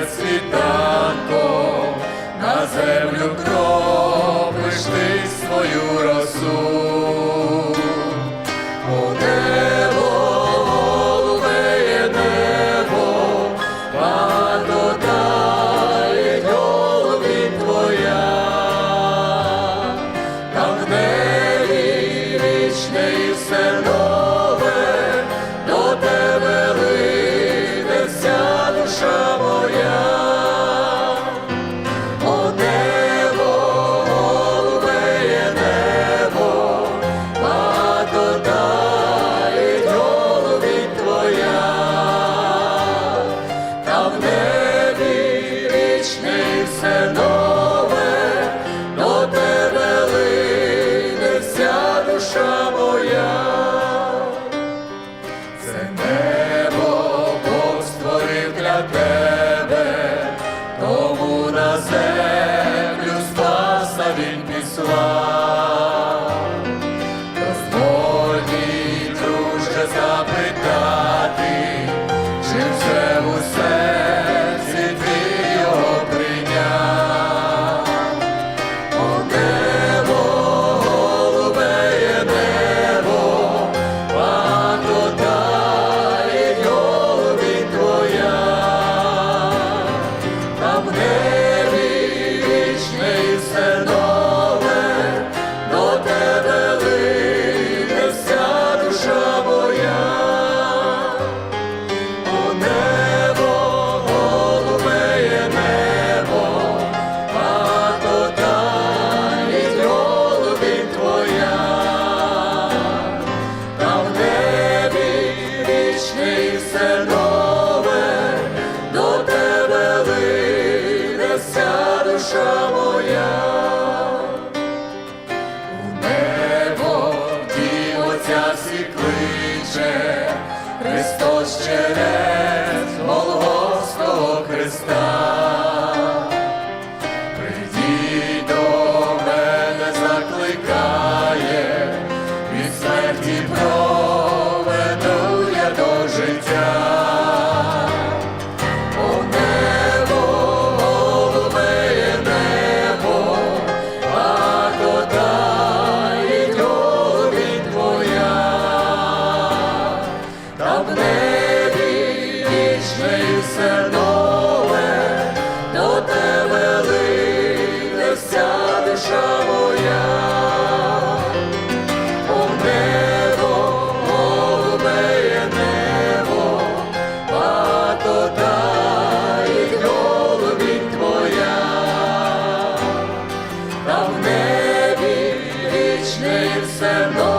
перед на землю кропиш ти свою росу. О, небо, голубеє небо, пато твоя, там в небі все. Вічний все нове, до тебе лине вся душа моя. Це небо Бог створив для тебе, вічне і до тебе лине душа моя. в небо ті отця всі кличе, Христос через Голгофського Христа. Вічне і все нове, до тебе лине вся душа моя. О небо, голубеє небо, голубінь твоя, та в небі вічне все нове.